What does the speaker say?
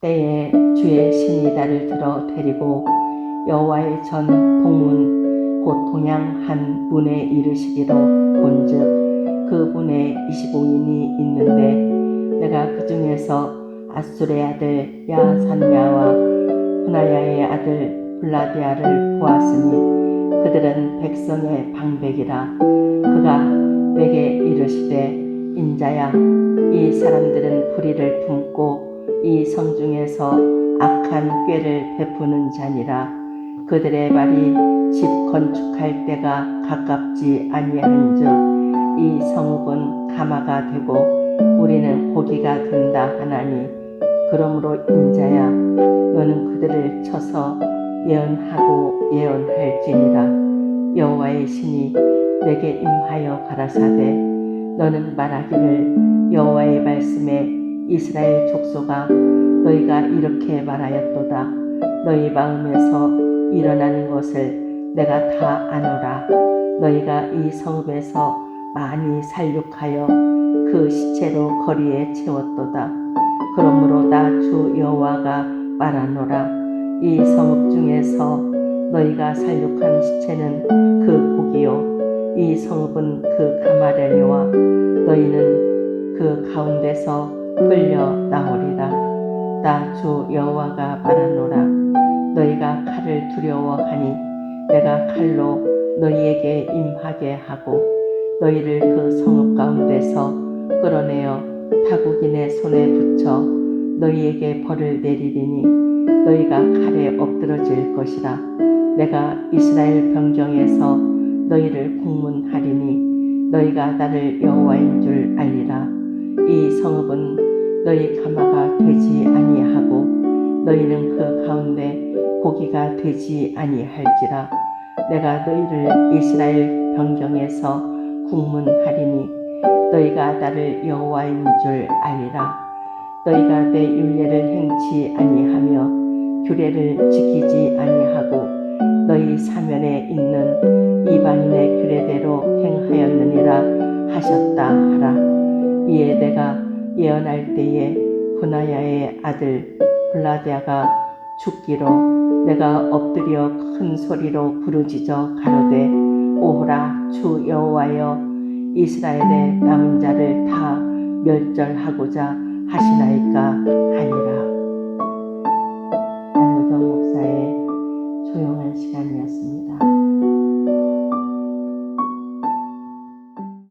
때에 주의 신이 나를 들어 데리고 여호와의 전 동문 곧 동양 한 문에 이르시기로 본즉 그 문에 25인이 있는데 내가 그 중에서 아술의 아들 야산야와 후나야의 아들 블라디아를 보았으니 그들은 백성의 방백이라. 그가 내게 이르시되 인자야 이 사람들은 불의를 품고 이 성 중에서 악한 꾀를 베푸는 자니라. 그들의 발이 집 건축할 때가 가깝지 아니한즉 이 성읍은 가마가 되고 우리는 고기가 된다 하나니 그러므로 인자야 너는 그들을 쳐서 예언하고 예언할지니라. 여호와의 신이 내게 임하여 가라사대 너는 말하기를 여호와의 말씀에 이스라엘 족속아 너희가 이렇게 말하였도다. 너희 마음에서 일어나는 것을 내가 다 아노라. 너희가 이 성읍에서 많이 살육하여 그 시체로 거리에 채웠도다. 그러므로 나 주 여호와가 말하노라. 이 성읍 중에서 너희가 살육한 시체는 그 고기요. 이 성읍은 그 가마려니와 너희는 그 가운데서 끌려 나오리라. 나 주 여호와가 말하노라. 너희가 칼을 두려워하니 내가 칼로 너희에게 임하게 하고 너희를 그 성읍 가운데서 끌어내어 타국인의 손에 붙여 너희에게 벌을 내리리니 너희가 칼에 엎드러질 것이라. 내가 이스라엘 병정에서 너희를 국문하리니 너희가 나를 여호와인 줄 알리라. 이 성읍은 너희 가마가 되지 아니하고 너희는 그 가운데 고기가 되지 아니할지라. 내가 너희를 이스라엘 병정에서 국문하리니 너희가 나를 여호와인 줄 알리라. 너희가 내 율례를 행치 아니하며 규례를 지키지 아니하고 너희 사면에 있는 이방인의 규례대로 행하였느니라 하셨다 하라. 이에 내가 예언할 때에 후나야의 아들 블라디아가 죽기로 내가 엎드려 큰 소리로 부르짖어 가로되 오호라 주 여호와여 이스라엘의 남은 자를 다 멸절하고자 하시나이까 하니라. 안우정 목사의 조용한 시간이었습니다.